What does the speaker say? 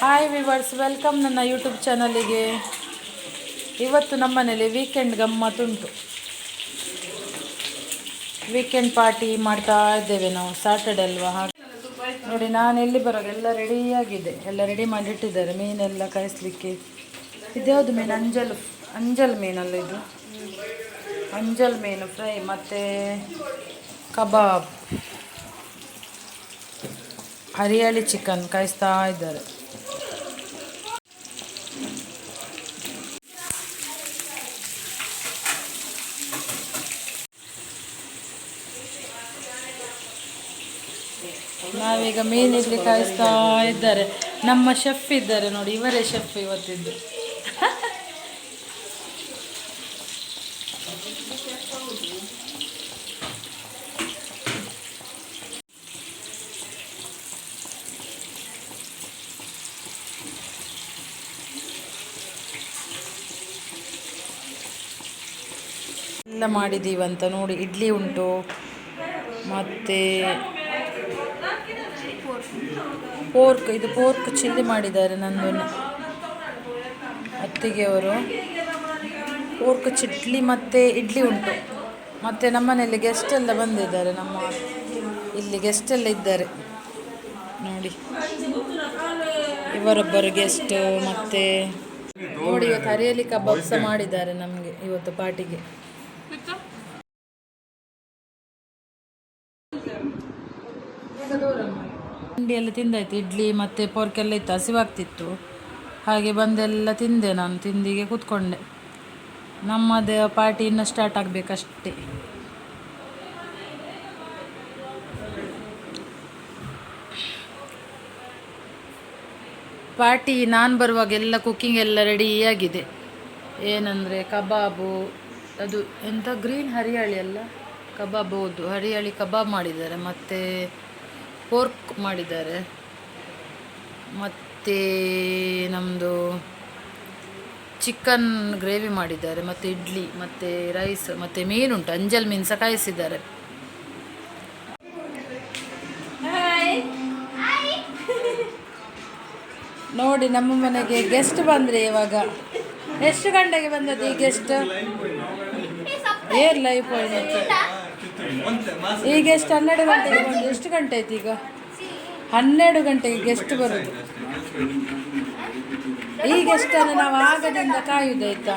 Hi viewers welcome ನನ್ನ YouTube ಚಾನಲಿಗೆ ಇವತ್ತು ನಮ್ಮನೇಲಿ ವೀಕೆಂಡ್ ಗಮ್ಮತ್ತುಂಟು ವೀಕೆಂಡ್ ಪಾರ್ಟಿ ಮಾಡ್ತಾ ಇದ್ದೇವೆ ನಾವು ಸ್ಯಾಟರ್ಡೆ ಅಲ್ವಾ ಹಾಗೆ. ನೋಡಿ, ನಾನು ಎಲ್ಲಿ ಬರೋದು? ಎಲ್ಲ ರೆಡಿಯಾಗಿದೆ ಎಲ್ಲ ರೆಡಿ ಮಾಡಿಟ್ಟಿದ್ದಾರೆ. ಮೀನೆಲ್ಲ ಕಾಯಿಸ್ಲಿಕ್ಕೆ. ಇದ್ಯಾವುದು ಮೀನು? ಅಂಜಲ್ ಅಂಜಲ್ ಮೀನಲ್ಲ ಇದು? ಅಂಜಲ್ ಮೀನು ಫ್ರೈ, ಮತ್ತು ಕಬಾಬ್. ಹರಿಯಾಳಿ ಚಿಕನ್ ಕಾಯಿಸ್ತಾ ಇದ್ದಾರೆ. ನಾವೀಗ ಮೀನಿಡ್ಲಿ ಕಾಯಿಸ್ತಾ ಇದ್ದಾರೆ. ನಮ್ಮ ಶೆಫ್ ಇದ್ದಾರೆ ನೋಡಿ, ಇವರೇ ಶೆಫ್ ಇವತ್ತಿದ್ದು. ಎಲ್ಲ ನೋಡಿ, ಇಡ್ಲಿ ಉಂಟು, ಮತ್ತು ಪೋರ್ಕ್, ಇದು ಪೋರ್ಕ್ ಚಿಲ್ಲಿ ಮಾಡಿದ್ದಾರೆ ನಂದು ಅತ್ತಿಗೆ ಅವರು ಪೋರ್ಕ್ ಚಿಟ್ಲಿ ಮತ್ತು ಇಡ್ಲಿ ಉಂಟು. ಮತ್ತು ನಮ್ಮನೆಯಲ್ಲಿ ಗೆಸ್ಟ್ ಎಲ್ಲ ಬಂದಿದ್ದಾರೆ, ನಮ್ಮ ಇಲ್ಲಿ ಗೆಸ್ಟ್ ಎಲ್ಲ ಇದ್ದಾರೆ. ನೋಡಿ. ಇವರೊಬ್ಬರು ಗೆಸ್ಟ್ ಮತ್ತು ನೋಡಿ ಇವತ್ತು ಹರಿಯಲಿ ಮಾಡಿದ್ದಾರೆ ನಮಗೆ ಇವತ್ತು ಪಾರ್ಟಿಗೆ. ತಿಂಡಿ ಎಲ್ಲ ತಿಂದಾಯ್ತು. ಇಡ್ಲಿ ಮತ್ತು ಪೋರ್ಕೆಲ್ಲ ಇತ್ತು ಹಸಿವಾಗ್ತಿತ್ತು ಹಾಗೆ ಬಂದೆಲ್ಲ ತಿಂದೆ ನಾನು ತಿಂದಿಗೆ ಕೂತ್ಕೊಂಡೆ. ನಮ್ಮದು ಪಾರ್ಟಿ ಇನ್ನೂ ಸ್ಟಾರ್ಟ್ ಆಗಬೇಕಷ್ಟೇ. ಪಾರ್ಟಿ ನಾನು ಬರುವಾಗ ಎಲ್ಲ ಕುಕ್ಕಿಂಗ್ ಎಲ್ಲ ರೆಡಿಯಾಗಿದೆ ಏನಂದರೆ ಕಬಾಬು, ಅದು ಎಂಥ ಗ್ರೀನ್ ಹರಿಯಾಳಿ ಅಲ್ಲ? ಕಬಾಬ್ ಹೌದು, ಹರಿಯಾಳಿ ಕಬಾಬ್ ಮಾಡಿದ್ದಾರೆ. ಮತ್ತು ಪೋರ್ಕ್ ಮಾಡಿದ್ದಾರೆ. ಮತ್ತು ನಮ್ಮದು ಚಿಕನ್ ಗ್ರೇವಿ ಮಾಡಿದ್ದಾರೆ ಮತ್ತು ಇಡ್ಲಿ ಮತ್ತು ರೈಸ್ ಮತ್ತು ಮೀನುಂಟು ಅಂಜಲ್ ಮೀನು ಸಹ ಕಾಯಿಸಿದ್ದಾರೆ ನೋಡಿ ನಮ್ಮ ಮನೆಗೆ ಗೆಸ್ಟ್ ಬಂದರೆ ಇವಾಗ. ಎಷ್ಟು ಗಂಟೆಗೆ ಬಂದದ್ದು ಈ ಗೆಸ್ಟ್ ಏರ್ ಲೈಫ್ ಈ ಎಷ್ಟು ಹನ್ನೆರಡು ಗಂಟೆಗೆ ಎಷ್ಟು ಗಂಟೆ ಆಯ್ತು ಈಗ? ಹನ್ನೆರಡು ಗಂಟೆಗೆ ಗೆಸ್ಟ್ ಬರೋದು? ಈ ಗೆಸ್ಟನ್ನು ನಾವು ಆಗದಿಂದ ಕಾಯುವುದಾಯ್ತಾ